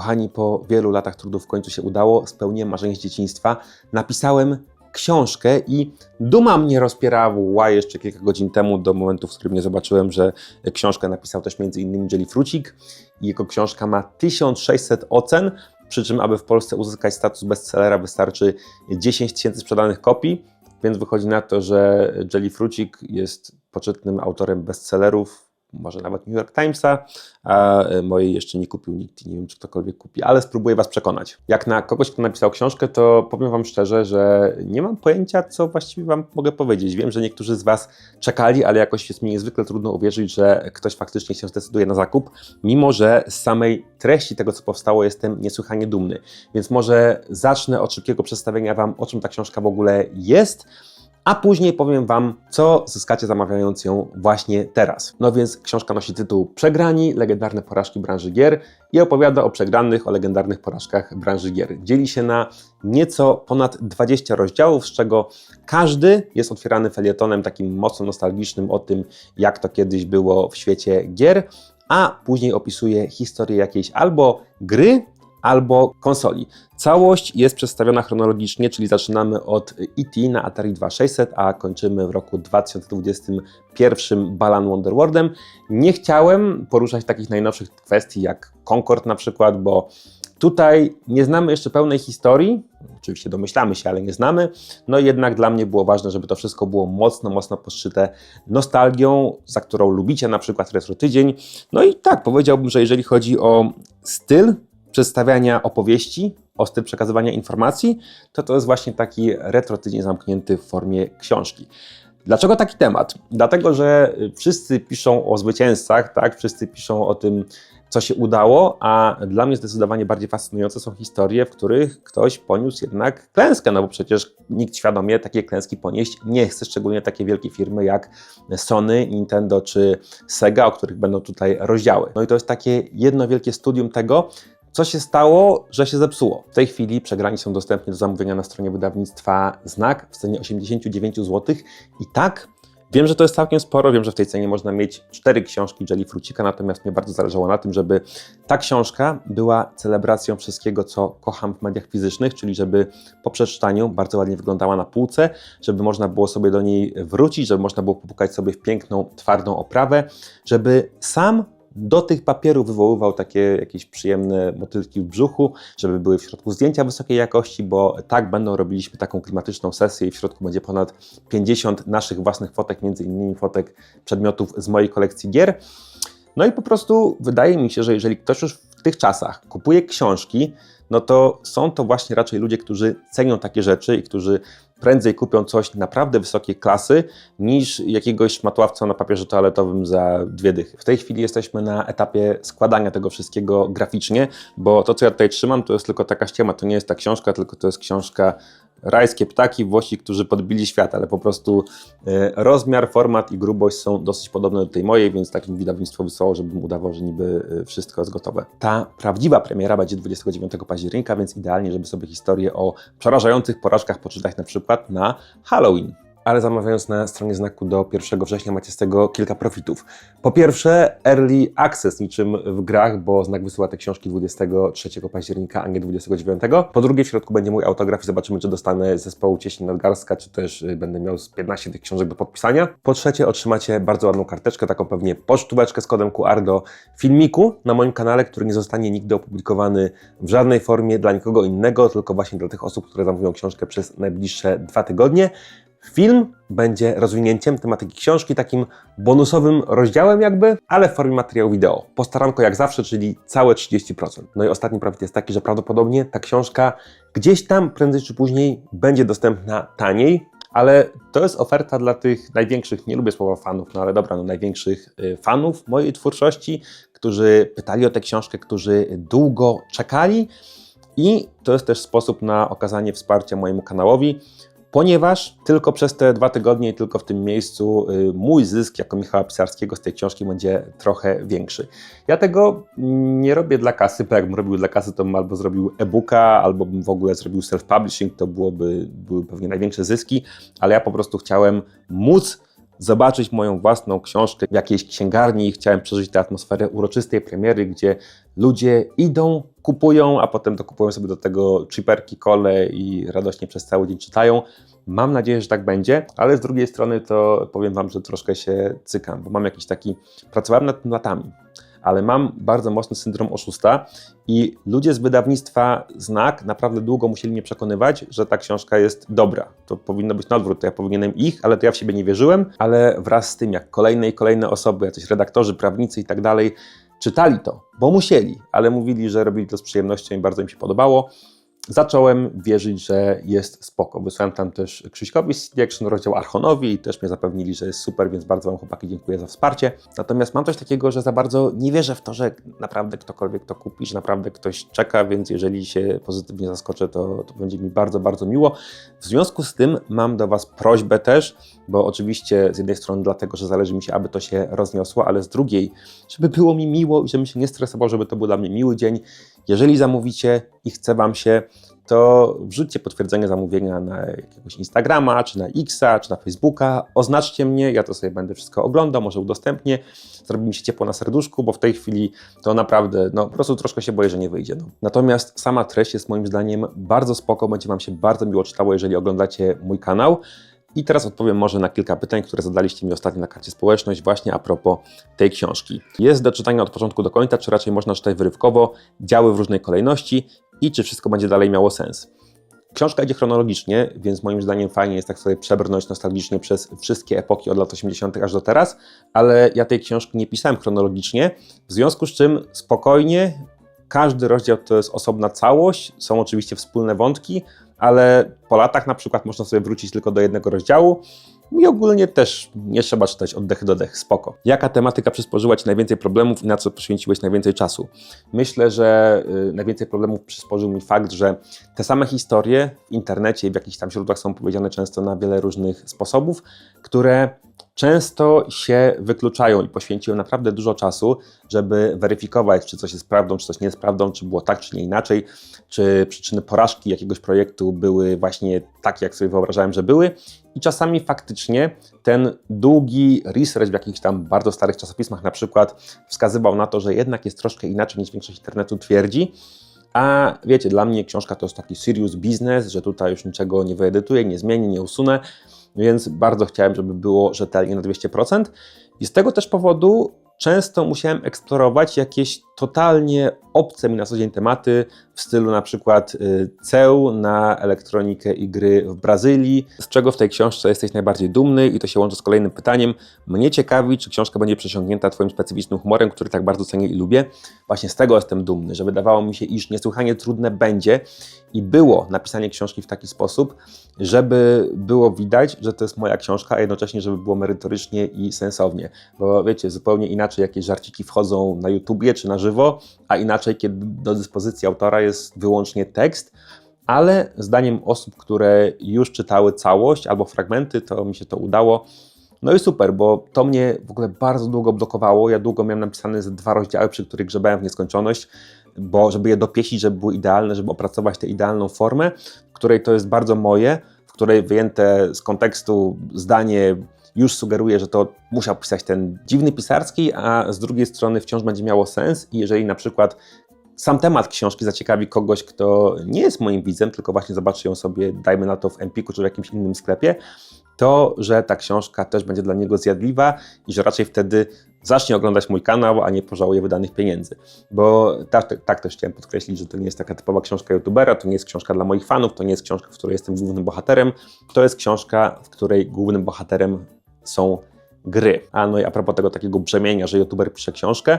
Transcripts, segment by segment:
kochani, po wielu latach trudów w końcu się udało, spełniłem marzenie z dzieciństwa. Napisałem książkę i duma mnie rozpierała jeszcze kilka godzin temu do momentu, w którym nie zobaczyłem, że książkę napisał też m.in. Jelly Frucik jego książka ma 1600 ocen, przy czym aby w Polsce uzyskać status bestsellera wystarczy 10 tysięcy sprzedanych kopii, więc wychodzi na to, że Jelly Frucik jest poczytnym autorem bestsellerów, może nawet New York Timesa, a mojej jeszcze nie kupił nikt i nie wiem, czy ktokolwiek kupi, ale spróbuję Was przekonać. Jak na kogoś, kto napisał książkę, to powiem Wam szczerze, że nie mam pojęcia, co właściwie Wam mogę powiedzieć. Wiem, że niektórzy z Was czekali, ale jakoś jest mi niezwykle trudno uwierzyć, że ktoś faktycznie się zdecyduje na zakup, mimo że z samej treści tego, co powstało, jestem niesłychanie dumny. Więc może zacznę od szybkiego przedstawienia Wam, o czym ta książka w ogóle jest, a później powiem Wam, co zyskacie zamawiając ją właśnie teraz. No więc książka nosi tytuł Przegrani, legendarne porażki branży gier i opowiada o przegranych, o legendarnych porażkach branży gier. Dzieli się na nieco ponad 20 rozdziałów, z czego każdy jest otwierany felietonem takim mocno nostalgicznym o tym, jak to kiedyś było w świecie gier, a później opisuje historię jakiejś albo gry, albo konsoli. Całość jest przedstawiona chronologicznie, czyli zaczynamy od E.T. na Atari 2600, a kończymy w roku 2021 Balan Wonderworldem. Nie chciałem poruszać takich najnowszych kwestii jak Concord na przykład, bo Tutaj nie znamy jeszcze pełnej historii, oczywiście domyślamy się, ale nie znamy. No jednak dla mnie było ważne, żeby to wszystko było mocno, mocno poszyte nostalgią, za którą lubicie na przykład Retro Tydzień. No i tak, powiedziałbym, że jeżeli chodzi o styl przedstawiania opowieści, o styl przekazywania informacji, to to jest właśnie taki retro tydzień zamknięty w formie książki. Dlaczego taki temat? Dlatego, że wszyscy piszą o zwycięzcach, tak? wszyscy piszą o tym, co się udało, a dla mnie zdecydowanie bardziej fascynujące są historie, w których ktoś poniósł jednak klęskę, no bo przecież nikt świadomie takiej klęski ponieść nie chce, szczególnie takie wielkie firmy jak Sony, Nintendo czy Sega, o których będą tutaj rozdziały. No i to jest takie jedno wielkie studium tego, co się stało, że się zepsuło? W tej chwili przegrani są dostępni do zamówienia na stronie wydawnictwa Znak w cenie 89 zł i tak Wiem, że to jest całkiem sporo, wiem, że w tej cenie można mieć cztery książki Jelly Frucika, natomiast mnie bardzo zależało na tym, żeby ta książka była celebracją wszystkiego, co kocham w mediach fizycznych, czyli żeby po przeczytaniu bardzo ładnie wyglądała na półce, żeby można było sobie do niej wrócić, żeby można było popukać sobie w piękną, twardą oprawę, żeby sam do tych papierów wywoływał takie jakieś przyjemne motylki w brzuchu, żeby były w środku zdjęcia wysokiej jakości, bo tak będą robiliśmy taką klimatyczną sesję i w środku będzie ponad 50 naszych własnych fotek, między innymi fotek przedmiotów z mojej kolekcji gier. No i po prostu wydaje mi się, że jeżeli ktoś już w tych czasach kupuje książki, no to są to właśnie raczej ludzie, którzy cenią takie rzeczy i którzy prędzej kupią coś naprawdę wysokiej klasy niż jakiegoś szmatławca na papierze toaletowym za dwie dychy. W tej chwili jesteśmy na etapie składania tego wszystkiego graficznie, bo to, co ja tutaj trzymam, to jest tylko taka ściema, to nie jest ta książka, tylko to jest książka rajskie ptaki, Włosi, którzy podbili świat, ale po prostu e, rozmiar, format i grubość są dosyć podobne do tej mojej, więc takim wydawnictwo wysłało, żebym udawał, że niby e, wszystko jest gotowe. Ta prawdziwa premiera będzie 29 października, więc idealnie, żeby sobie historię o przerażających porażkach poczytać na przykład na Halloween ale zamawiając na stronie znaku do 1 września macie z tego kilka profitów. Po pierwsze, early access niczym w grach, bo znak wysyła te książki 23 października, a nie 29. Po drugie, w środku będzie mój autograf i zobaczymy, czy dostanę zespołu Cieśni Nadgarstka, czy też y, będę miał z 15 tych książek do podpisania. Po trzecie, otrzymacie bardzo ładną karteczkę, taką pewnie pocztóweczkę z kodem QR do filmiku na moim kanale, który nie zostanie nigdy opublikowany w żadnej formie dla nikogo innego, tylko właśnie dla tych osób, które zamówią książkę przez najbliższe dwa tygodnie. Film będzie rozwinięciem tematyki książki, takim bonusowym rozdziałem jakby, ale w formie materiału wideo. Postaranko jak zawsze, czyli całe 30%. No i ostatni profit jest taki, że prawdopodobnie ta książka gdzieś tam prędzej czy później będzie dostępna taniej, ale to jest oferta dla tych największych, nie lubię słowa fanów, no ale dobra, no największych y, fanów mojej twórczości, którzy pytali o tę książkę, którzy długo czekali i to jest też sposób na okazanie wsparcia mojemu kanałowi ponieważ tylko przez te dwa tygodnie i tylko w tym miejscu y, mój zysk jako Michała Pisarskiego z tej książki będzie trochę większy. Ja tego nie robię dla kasy, bo jakbym robił dla kasy, to bym albo zrobił e-booka, albo bym w ogóle zrobił self-publishing, to byłoby, były pewnie największe zyski, ale ja po prostu chciałem móc zobaczyć moją własną książkę w jakiejś księgarni i chciałem przeżyć tę atmosferę uroczystej premiery, gdzie ludzie idą kupują, a potem to kupują sobie do tego chiperki, kole i radośnie przez cały dzień czytają. Mam nadzieję, że tak będzie, ale z drugiej strony to powiem Wam, że troszkę się cykam, bo mam jakiś taki, pracowałem nad tym latami, ale mam bardzo mocny syndrom oszusta i ludzie z wydawnictwa Znak naprawdę długo musieli mnie przekonywać, że ta książka jest dobra. To powinno być na odwrót, to ja powinienem ich, ale to ja w siebie nie wierzyłem, ale wraz z tym, jak kolejne i kolejne osoby, jacyś redaktorzy, prawnicy i tak dalej, czytali to, bo musieli, ale mówili, że robili to z przyjemnością i bardzo im się podobało zacząłem wierzyć, że jest spoko. Wysłałem tam też Krzyśkowi z CD Action, rozdział Archonowi i też mnie zapewnili, że jest super, więc bardzo Wam chłopaki dziękuję za wsparcie. Natomiast mam coś takiego, że za bardzo nie wierzę w to, że naprawdę ktokolwiek to kupi, że naprawdę ktoś czeka, więc jeżeli się pozytywnie zaskoczę, to, to będzie mi bardzo, bardzo miło. W związku z tym mam do Was prośbę też, bo oczywiście z jednej strony dlatego, że zależy mi się, aby to się rozniosło, ale z drugiej, żeby było mi miło i żebym się nie stresował, żeby to był dla mnie miły dzień. Jeżeli zamówicie i chce Wam się, to wrzućcie potwierdzenie zamówienia na jakiegoś Instagrama, czy na Xa, czy na Facebooka, oznaczcie mnie, ja to sobie będę wszystko oglądał, może udostępnię, zrobi mi się ciepło na serduszku, bo w tej chwili to naprawdę, no po prostu troszkę się boję, że nie wyjdzie. No. Natomiast sama treść jest moim zdaniem bardzo spoko, będzie Wam się bardzo miło czytało, jeżeli oglądacie mój kanał. I teraz odpowiem może na kilka pytań, które zadaliście mi ostatnio na karcie społeczność, właśnie a propos tej książki. Jest do czytania od początku do końca, czy raczej można czytać wyrywkowo, działy w różnej kolejności i czy wszystko będzie dalej miało sens. Książka idzie chronologicznie, więc moim zdaniem fajnie jest tak sobie przebrnąć nostalgicznie przez wszystkie epoki od lat 80. aż do teraz, ale ja tej książki nie pisałem chronologicznie, w związku z czym spokojnie, każdy rozdział to jest osobna całość, są oczywiście wspólne wątki, ale po latach na przykład można sobie wrócić tylko do jednego rozdziału i ogólnie też nie trzeba czytać oddech do dech, spoko. Jaka tematyka przysporzyła Ci najwięcej problemów i na co poświęciłeś najwięcej czasu? Myślę, że y, najwięcej problemów przysporzył mi fakt, że te same historie w internecie i w jakichś tam źródłach są powiedziane często na wiele różnych sposobów, które często się wykluczają i poświęciłem naprawdę dużo czasu, żeby weryfikować, czy coś jest prawdą, czy coś nie jest prawdą, czy było tak, czy nie inaczej, czy przyczyny porażki jakiegoś projektu były właśnie takie, jak sobie wyobrażałem, że były. I czasami faktycznie ten długi research w jakichś tam bardzo starych czasopismach na przykład wskazywał na to, że jednak jest troszkę inaczej niż większość internetu twierdzi. A wiecie, dla mnie książka to jest taki serious business, że tutaj już niczego nie wyedytuję, nie zmienię, nie usunę więc bardzo chciałem, żeby było rzetelnie na 200%. I z tego też powodu często musiałem eksplorować jakieś totalnie obce mi na co dzień tematy w stylu na przykład y, ceł na elektronikę i gry w Brazylii, z czego w tej książce jesteś najbardziej dumny i to się łączy z kolejnym pytaniem. Mnie ciekawi, czy książka będzie przesiągnięta Twoim specyficznym humorem, który tak bardzo cenię i lubię. Właśnie z tego jestem dumny, że wydawało mi się, iż niesłychanie trudne będzie i było napisanie książki w taki sposób, żeby było widać, że to jest moja książka, a jednocześnie, żeby było merytorycznie i sensownie. Bo wiecie, zupełnie inaczej jakieś żarciki wchodzą na YouTubie czy na żywo, a inaczej, kiedy do dyspozycji autora jest wyłącznie tekst, ale zdaniem osób, które już czytały całość albo fragmenty, to mi się to udało. No i super, bo to mnie w ogóle bardzo długo blokowało. Ja długo miałem napisane ze dwa rozdziały, przy których grzebałem w nieskończoność, bo żeby je dopieścić, żeby były idealne, żeby opracować tę idealną formę, w której to jest bardzo moje, w której wyjęte z kontekstu zdanie już sugeruje, że to musiał pisać ten dziwny pisarski, a z drugiej strony wciąż będzie miało sens i jeżeli na przykład sam temat książki zaciekawi kogoś, kto nie jest moim widzem, tylko właśnie zobaczy ją sobie, dajmy na to w Empiku czy w jakimś innym sklepie, to, że ta książka też będzie dla niego zjadliwa i że raczej wtedy zacznie oglądać mój kanał, a nie pożałuje wydanych pieniędzy. Bo tak, tak też chciałem podkreślić, że to nie jest taka typowa książka youtubera, to nie jest książka dla moich fanów, to nie jest książka, w której jestem głównym bohaterem, to jest książka, w której głównym bohaterem są gry. A no i a propos tego takiego brzemienia, że youtuber pisze książkę,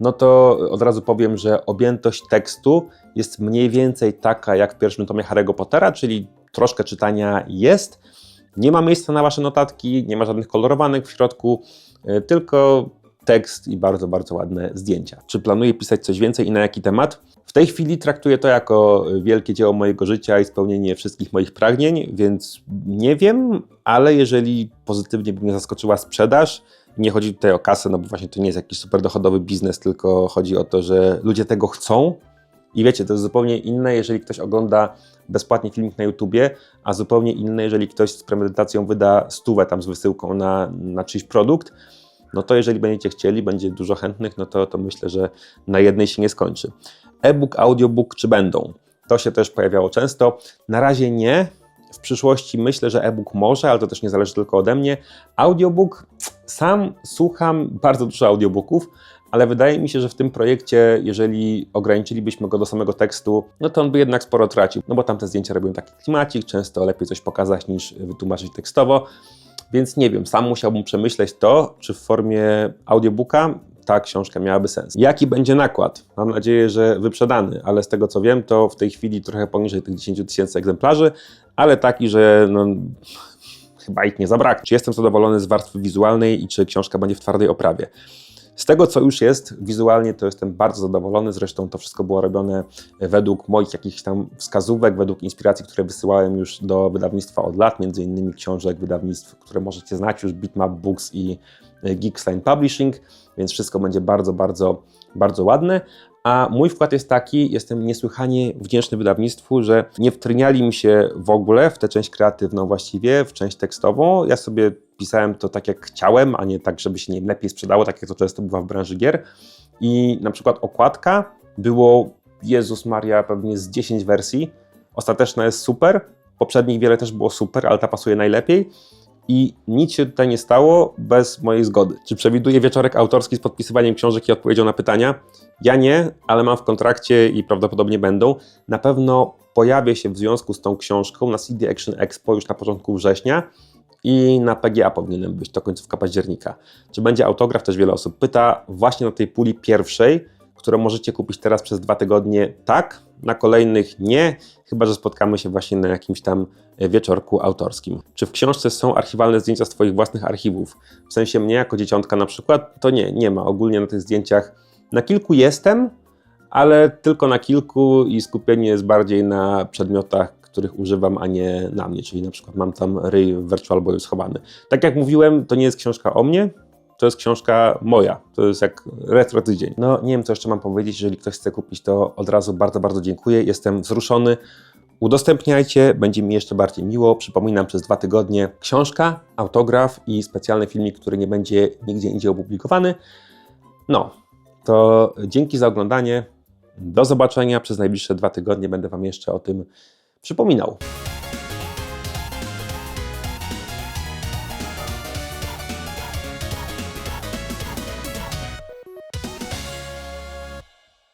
no to od razu powiem, że objętość tekstu jest mniej więcej taka jak w pierwszym tomie Harry'ego Pottera, czyli troszkę czytania jest. Nie ma miejsca na wasze notatki, nie ma żadnych kolorowanych w środku, y, tylko tekst i bardzo, bardzo ładne zdjęcia. Czy planuję pisać coś więcej i na jaki temat? W tej chwili traktuję to jako wielkie dzieło mojego życia i spełnienie wszystkich moich pragnień, więc nie wiem, ale jeżeli pozytywnie by mnie zaskoczyła sprzedaż, nie chodzi tutaj o kasę, no bo właśnie to nie jest jakiś super dochodowy biznes, tylko chodzi o to, że ludzie tego chcą. I wiecie, to jest zupełnie inne, jeżeli ktoś ogląda bezpłatnie filmik na YouTubie, a zupełnie inne, jeżeli ktoś z premedytacją wyda stówę tam z wysyłką na, na czyjś produkt no to jeżeli będziecie chcieli, będzie dużo chętnych, no to, to myślę, że na jednej się nie skończy. E-book, audiobook, czy będą? To się też pojawiało często. Na razie nie. W przyszłości myślę, że e-book może, ale to też nie zależy tylko ode mnie. Audiobook, sam słucham bardzo dużo audiobooków, ale wydaje mi się, że w tym projekcie, jeżeli ograniczylibyśmy go do samego tekstu, no to on by jednak sporo tracił, no bo tam te zdjęcia robią taki klimacik, często lepiej coś pokazać niż wytłumaczyć tekstowo, więc nie wiem, sam musiałbym przemyśleć to, czy w formie audiobooka ta książka miałaby sens. Jaki będzie nakład? Mam nadzieję, że wyprzedany, ale z tego co wiem, to w tej chwili trochę poniżej tych 10 tysięcy egzemplarzy, ale taki, że no, chyba ich nie zabraknie. Czy jestem zadowolony z warstwy wizualnej i czy książka będzie w twardej oprawie? Z tego, co już jest wizualnie, to jestem bardzo zadowolony. Zresztą to wszystko było robione według moich jakichś tam wskazówek, według inspiracji, które wysyłałem już do wydawnictwa od lat, między innymi książek wydawnictw, które możecie znać już, Bitmap Books i Geeksline Publishing, więc wszystko będzie bardzo, bardzo, bardzo ładne. A mój wkład jest taki, jestem niesłychanie wdzięczny wydawnictwu, że nie wtryniali mi się w ogóle w tę część kreatywną właściwie, w część tekstową. Ja sobie pisałem to tak jak chciałem, a nie tak, żeby się nie lepiej sprzedało, tak jak to często bywa w branży gier. I na przykład okładka było, Jezus Maria, pewnie z 10 wersji. Ostateczna jest super, poprzednich wiele też było super, ale ta pasuje najlepiej i nic się tutaj nie stało bez mojej zgody. Czy przewiduję wieczorek autorski z podpisywaniem książek i odpowiedzią na pytania? Ja nie, ale mam w kontrakcie i prawdopodobnie będą. Na pewno pojawię się w związku z tą książką na CD Action Expo już na początku września i na PGA powinienem być, to końcówka października. Czy będzie autograf? Też wiele osób pyta. Właśnie na tej puli pierwszej, którą możecie kupić teraz przez dwa tygodnie, tak, na kolejnych nie, chyba że spotkamy się właśnie na jakimś tam wieczorku autorskim. Czy w książce są archiwalne zdjęcia z Twoich własnych archiwów? W sensie mnie jako dzieciątka na przykład, to nie, nie ma. Ogólnie na tych zdjęciach na kilku jestem, ale tylko na kilku i skupienie jest bardziej na przedmiotach, których używam, a nie na mnie, czyli na przykład mam tam ryj w Virtual Boyu schowany. Tak jak mówiłem, to nie jest książka o mnie, to jest książka moja. To jest jak retro tydzień. No nie wiem, co jeszcze mam powiedzieć. Jeżeli ktoś chce kupić, to od razu bardzo, bardzo dziękuję. Jestem wzruszony. Udostępniajcie, będzie mi jeszcze bardziej miło. Przypominam, przez dwa tygodnie książka, autograf i specjalny filmik, który nie będzie nigdzie indziej opublikowany. No, to dzięki za oglądanie. Do zobaczenia przez najbliższe dwa tygodnie. Będę Wam jeszcze o tym przypominał.